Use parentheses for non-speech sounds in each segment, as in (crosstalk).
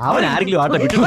അവൻ ആരെങ്കിലും ആട്ടെ വിട്ടു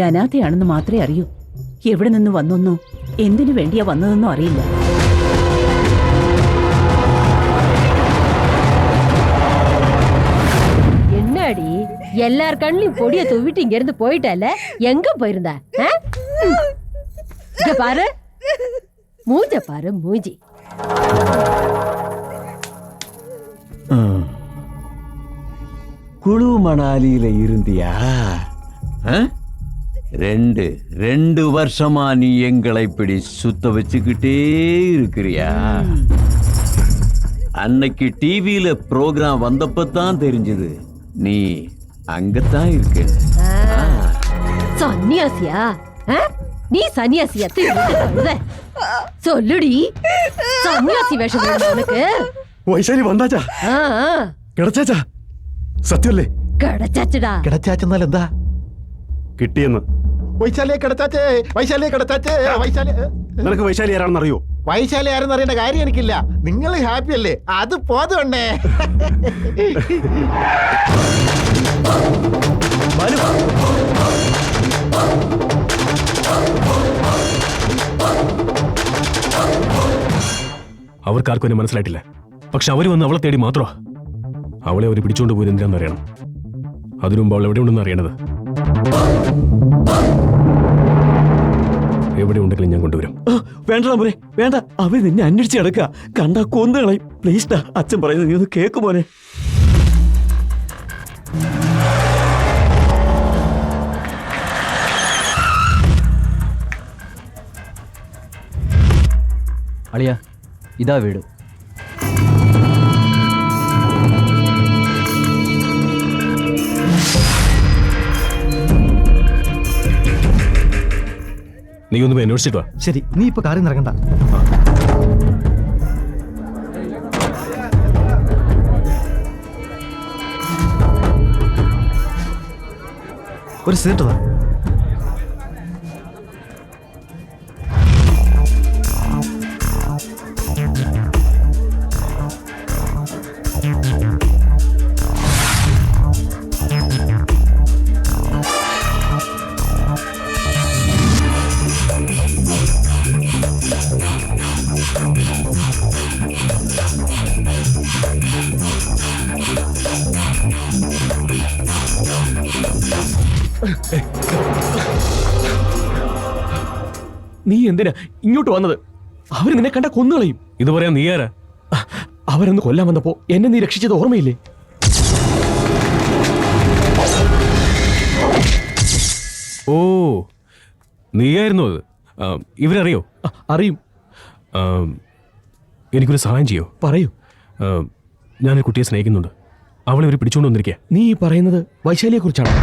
ഒരു അനാഥയാണെന്ന് മാത്രമേ അറിയൂ എവിടെ നിന്ന് വന്നൊന്നോ എന്തിനു വേണ്ടിയാ വന്നതെന്നോ അറിയില്ല என்னடி எல்லார் கண்ணிலும் பொடிய துவிட்டு இங்க இருந்து போயிட்டல எங்க போயிருந்த ஆ? ம். இங்க பாரு மூஞ்ச பாரு மூஞ்சி குழு மணாலியில இருந்தியா ஆ? ரெண்டு ரெண்டு வருஷமா நீ எங்களை இப்படி சுத்த வச்சுக்கிட்டே இருக்கிறியா அன்னைக்கு டிவியில ப்ரோக்ராம் வந்தப்ப தான் தெரிஞ்சது நீ அங்கத்தான் இருக்க ஆ. சன்னியாசியா ஆ? நீ சன்னியாசியா திருட்டு கழுத. சொல்லுடி சன்னியாசி வேஷம் வேணுமா உனக்கு വൈശാലി വന്നാച്ചാ ஆ, ஆ. കിടച്ചാച്ചാ സത്യമല്ലേ கிடைச்சாச்சுடா കിടച്ചാച്ചെന്നാൽ എന്താ കിട്ടിയെന്ന് വൈശാലിയെ കിടത്താച്ചേ വൈശാലിയെ കിടത്താച്ചേ വൈശാലി നിനക്ക് വൈശാലി ആരാണെന്ന് അറിയോ വൈശാലി ആരെന്ന് അറിയേണ്ട കാര്യം എനിക്കില്ല. നിങ്ങൾ ഹാപ്പി അല്ലേ? അത് പോതുണ്ടേ അവർക്കാർക്കും എന്നെ മനസ്സിലായിട്ടില്ല. പക്ഷെ അവർ വന്ന് അവളെ തേടി മാത്രമാ. അവളെ അവർ പിടിച്ചുകൊണ്ട് പോയി എന്തിനാണെന്ന് അറിയണം. അതിനു മുമ്പ് അവൾ എവിടെ ഉണ്ടെന്ന് അറിയണത് എവിടെ ഉണ്ടെങ്കിലും ഞാൻ കൊണ്ടുവരും. വേണ്ട മോനെ വേണ്ട. അവർ നിന്നെ അന്വേഷിച്ച് കിടക്കുക കണ്ടാ കൊന്നുകളയും പ്ലീസ്ഡാ അച്ഛൻ പറയുന്നത് നീ ഒന്ന് കേക്ക് മോനെ. അളിയ ഇതാ വീട്. നീ ഒന്ന് അന്വേഷിച്ചിട്ട് വാ. ശരി നീ ഇപ്പൊ കാര്യം നടക്കണ്ട ഒരു സീറ്റ് താ നീ എന്തിനാ ഇങ്ങോട്ട് വന്നത്? അവർ നിന്നെ കണ്ട കൊന്നുകളയും. ഇത് പറയാൻ നീ ആരാ? അവരൊന്ന് കൊല്ലാൻ വന്നപ്പോ എന്നെ നീ രക്ഷിച്ചത് ഓർമ്മയില്ലേ? ഓ നീയായിരുന്നു അത്. ഇവരറിയോ? അറിയും. എനിക്കൊരു സഹായം ചെയ്യോ? പറയൂ. ഞാൻ ഞാനൊരു കുട്ടിയെ സ്നേഹിക്കുന്നുണ്ട്. അവളെ ഇവർ പിടിച്ചുകൊണ്ട് വന്നിരിക്കുക നീ ഈ പറയുന്നത് വൈശാലിയെ കുറിച്ചാണ്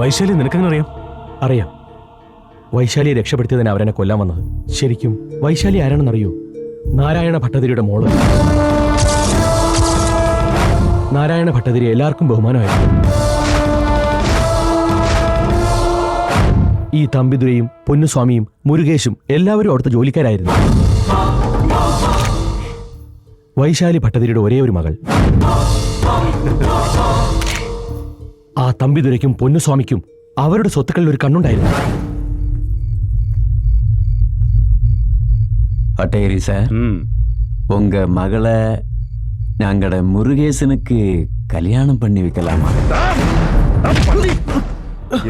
വൈശാലി നിനക്കെങ്ങനെ അറിയാം? അറിയാം. വൈശാലിയെ രക്ഷപ്പെടുത്തിയതിന് അവരെന്നെ കൊല്ലാൻ വന്നത്. ശരിക്കും വൈശാലി ആരാണെന്നറിയോ? നാരായണ ഭട്ടതിരിയുടെ മോൾ. നാരായണ ഭട്ടതിരി എല്ലാവർക്കും ബഹുമാനമായിരുന്നു. ഈ തമ്പിദുരയും പൊന്നുസ്വാമിയും മുരുകേശും എല്ലാവരും അവിടുത്തെ ജോലിക്കാരായിരുന്നു. വൈശാലി ഭട്ടതിരിയുടെ ഒരേ ഒരു മകൾ. ആ തമ്പിദുരയ്ക്കും പൊന്നുസ്വാമിക്കും അവരുടെ സ്വത്തുക്കളിൽ ഒരു കണ്ണുണ്ടായിരുന്നു. பட்டேரி சார் உங்க மகளை ഞങ്ങളുടെ മുരുകേശനുക്ക് കല്യാണം പണി വെക്കലാമാ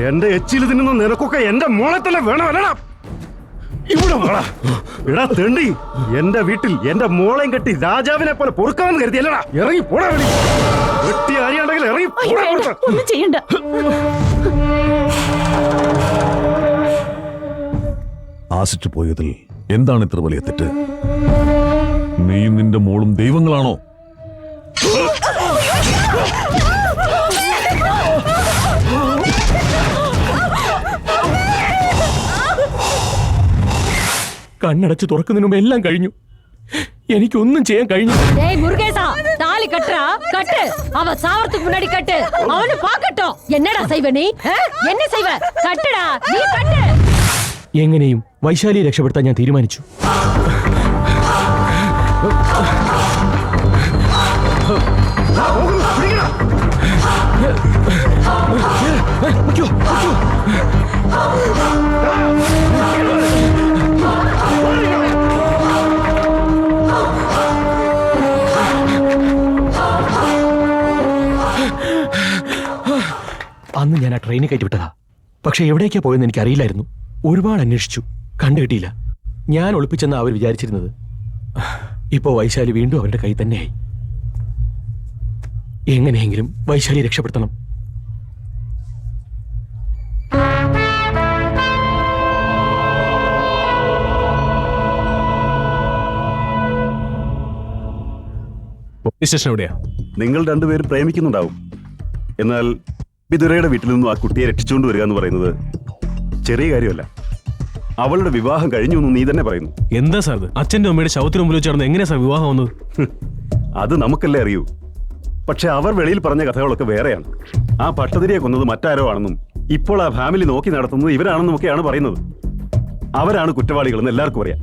എന്റെ എച്ചിൽ തിന്നുന്ന നിനക്കൊക്കെ എന്റെ മോളെ തന്നെ വേണമല്ലടാ ഇവിടെ വാടാ എടാ തെണ്ടി എന്റെ വീട്ടിൽ എന്റെ മോളെയും കെട്ടി രാജാവിനെ പോലെ പൊറുക്കാമെന്ന് കരുതിയല്ലടാ ഇറങ്ങി പോടാ വെളി വെട്ടി അറിയണ്ടെങ്കിൽ ഇറങ്ങി അയ്യോ, പോടാ വേണ്ട, അവിടുന്ന്. ഒന്നും ചെയ്യണ്ട ആസിറ്റ് പോയതിൽ എന്താണ് ഇത്ര വലിയ തെറ്റ് നീയും നിന്റെ മോളും ദൈവങ്ങളാണോ കണ്ണടച്ച് തുറക്കുന്നതിന് മുമ്പ് എല്ലാം കഴിഞ്ഞു എനിക്കൊന്നും ചെയ്യാൻ കഴിഞ്ഞു டேய் முருகேசா தாலி கட்டுறா கட்டு அவ சாவறதுக்கு முன்னாடி கட்டு அவனு பாக்கட்டும் என்னடா செய்வ நீ ஆ? என்ன செய்வ கட்டுடா நீ கட்டு എങ്ങനെയും വൈശാലിയെ രക്ഷപ്പെടുത്താൻ ഞാൻ തീരുമാനിച്ചു. അന്ന് ഞാൻ ആ ട്രെയിനിൽ കയറ്റി വിട്ടതാ പക്ഷെ എവിടേക്കാ പോയെന്ന് എനിക്ക് അറിയില്ലായിരുന്നു ഒരുപാട് അന്വേഷിച്ചു. കണ്ടുകിട്ടിയില്ല. ഞാൻ ഒളിപ്പിച്ചെന്ന് അവർ വിചാരിച്ചിരുന്നത്. ഇപ്പോൾ വൈശാലി വീണ്ടും അവരുടെ കൈ തന്നെയായി. എങ്ങനെയെങ്കിലും വൈശാലി രക്ഷപ്പെടുത്തണം. പോലീസ് സ്റ്റേഷൻ എവിടെയാ? നിങ്ങൾ രണ്ടുപേരും പ്രേമിക്കുന്നുണ്ടാവും. എന്നാൽ വിതുരയുടെ വീട്ടിൽ നിന്നും ആ കുട്ടിയെ രക്ഷിച്ചുകൊണ്ട് വരിക എന്ന് പറയുന്നത് ചെറിയ കാര്യമല്ല. അവളുടെ വിവാഹം കഴിഞ്ഞു എന്ന് നീ തന്നെ പറയുന്നു. എന്താ സാർ ഇത്? അച്ഛന്റെ അമ്മയുടെ ശവത്തിന് മുമ്പിൽ ചേർന്ന് എങ്ങനെ എങ്ങനെയാ സാർ വിവാഹം വന്നത്? (laughs) അത് നമുക്കല്ലേ അറിയൂ. പക്ഷെ അവർ വെളിയിൽ പറഞ്ഞ കഥകളൊക്കെ വേറെയാണ്. ആ പട്ടതിരിയെ കൊന്നത് മറ്റാരോ ആണെന്നും ഇപ്പോൾ ആ ഫാമിലി നോക്കി നടത്തുന്നത് ഇവരാണെന്നും ഒക്കെയാണ് പറയുന്നത്. അവരാണ് കുറ്റവാളികളെന്ന് എല്ലാവർക്കും അറിയാം.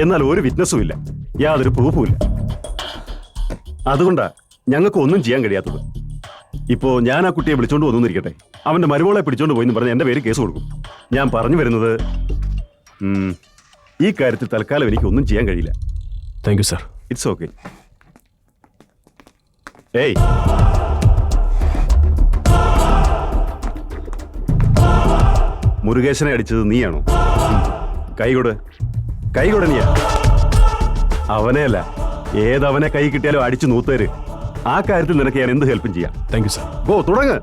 എന്നാൽ ഒരു വിറ്റ്നസ്സും ഇല്ല. യാതൊരു പ്രൂഫും ഇല്ല. അതുകൊണ്ടാ ഞങ്ങൾക്ക് ഒന്നും ചെയ്യാൻ കഴിയാത്തത്. ഇപ്പോ ഞാൻ ആ കുട്ടിയെ വിളിച്ചോണ്ട് വന്നിരിക്കട്ടെ അവന്റെ മരുമോളെ പിടിച്ചോണ്ട് പോയി എന്ന് പറഞ്ഞ് എന്റെ പേര് കേസ് കൊടുക്കും. ഞാൻ പറഞ്ഞു വരുന്നത് ഉം, ഈ കാര്യത്തിൽ തൽക്കാലം എനിക്ക് ഒന്നും ചെയ്യാൻ കഴിയില്ല. Thank you sir it's okay ഏയ്. മുരുകേശനെ അടിച്ചത് നീയാണോ? കൈകൊട്. കൈകൊട് നീയാ. അവനെയല്ല ഏതവനെ കൈ കിട്ടിയാലും അടിച്ചു നൂത്തേര് ആ കാര്യത്തിൽ നിനക്ക് ഞാൻ എന്ത് ഹെൽപ്പും ചെയ്യാം. താങ്ക് യു സാർ ഓ തുടങ്ങ്.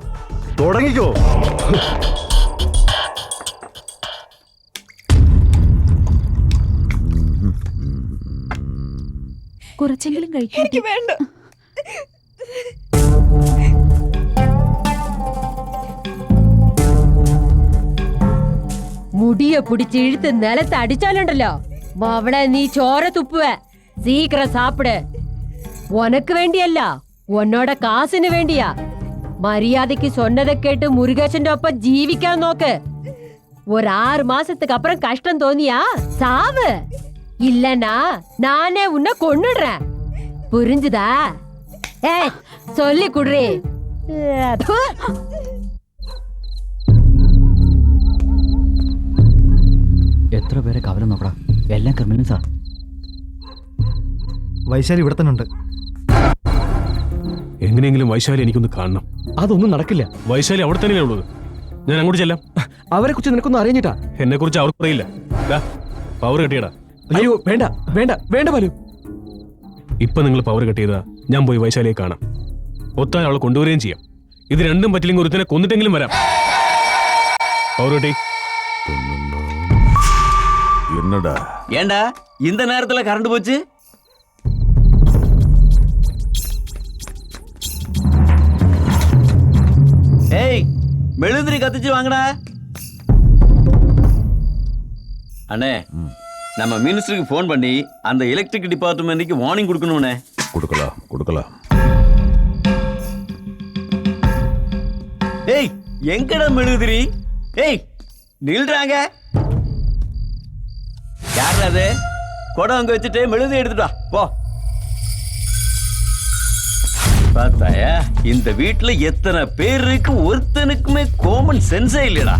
തുടങ്ങിക്കോ. കുറച്ചെങ്കിലും കഴിക്കും. വേണ്ട. മുടിയെ പിടിച്ച് ഇഴുത്ത് നിലത്ത് അടിച്ചാലുണ്ടല്ലോ. അവളെ നീ ചോര തുപ്പുവ. സീക്രം സാപ്പിട്. ഉനക്ക് വേണ്ടിയല്ല. உன்னோட കാശിന് വേണ്ടിയാ മര്യാദയ്ക്ക് சொன்னதை കേട്ട് മുരുകേശന്റെ ഒപ്പം ജീവിക്കാൻ നോക്ക് ஒரு ஆறு மாசத்துக்கு அப்புறம் கஷ்டம் தோணியா சாவு இல்லனா நானே உன்னை கொன்னுடுறேன் புரிஞ்சுதா ஏ சொல்லி குடுறே എത്ര പേരെ കവലം നോക്കടാ എല്ലാം ക്രിമിനൽസാ വൈശാലി ഇവിടെ തന്നെ ഉണ്ട് എങ്ങനെയെങ്കിലും വൈശാലി എനിക്കൊന്ന് കാണണം അതൊന്നും നടക്കില്ല വൈശാലി അവിടെ തന്നെയല്ലേ ഉള്ളത് ഞാൻ അങ്ങോട്ട് ചെല്ലാം അവരെ കുറിച്ച് നിനക്കൊന്നും അറിഞ്ഞിട്ടാ എന്നെ കുറിച്ച് അവർക്ക് അറിയില്ല പവർ കെട്ടിയടാ അയ്യോ വേണ്ട വേണ്ട വേണ്ട ബാലു ഇപ്പൊ നിങ്ങൾ പവർ കെട്ടിയതാ ഞാൻ പോയി വൈശാലിയെ കാണാം ഒത്താൻ അവളെ കൊണ്ടുവരികയും ചെയ്യാം ഇത് രണ്ടും പറ്റില്ലെങ്കിൽ ഒരുത്തനെ കൊന്നിട്ടെങ്കിലും വരാം പവർ കെട്ടി എന്നടാ ஏண்டா இந்த நேரத்துல கரண்ட் போச்சு ஏய் மெழுதிரி கத்திச்சு வாங்கடா. அண்ணே நம்ம மினிஸ்டருக்கு ஃபோன் பண்ணி அந்த எலக்ட்ரிக் டிபார்ட்மெண்ட்டுக்கு வார்னிங் கொடுக்கணும்ண்ணே கொடுக்கலாம் கொடுக்கலாம். ஏய் எங்கடா மெழுகுதிரி ஏய் நில்றாங்க. யார் அது? குடம் அங்க வச்சுட்டு மெழுகுதிரி எடுத்துட்டு போ. பார்த்தாயா? இந்த வீட்டுல எத்தனை பேர் இருக்கு ஒருத்தனுக்குமே காமன் சென்ஸே இல்லடா.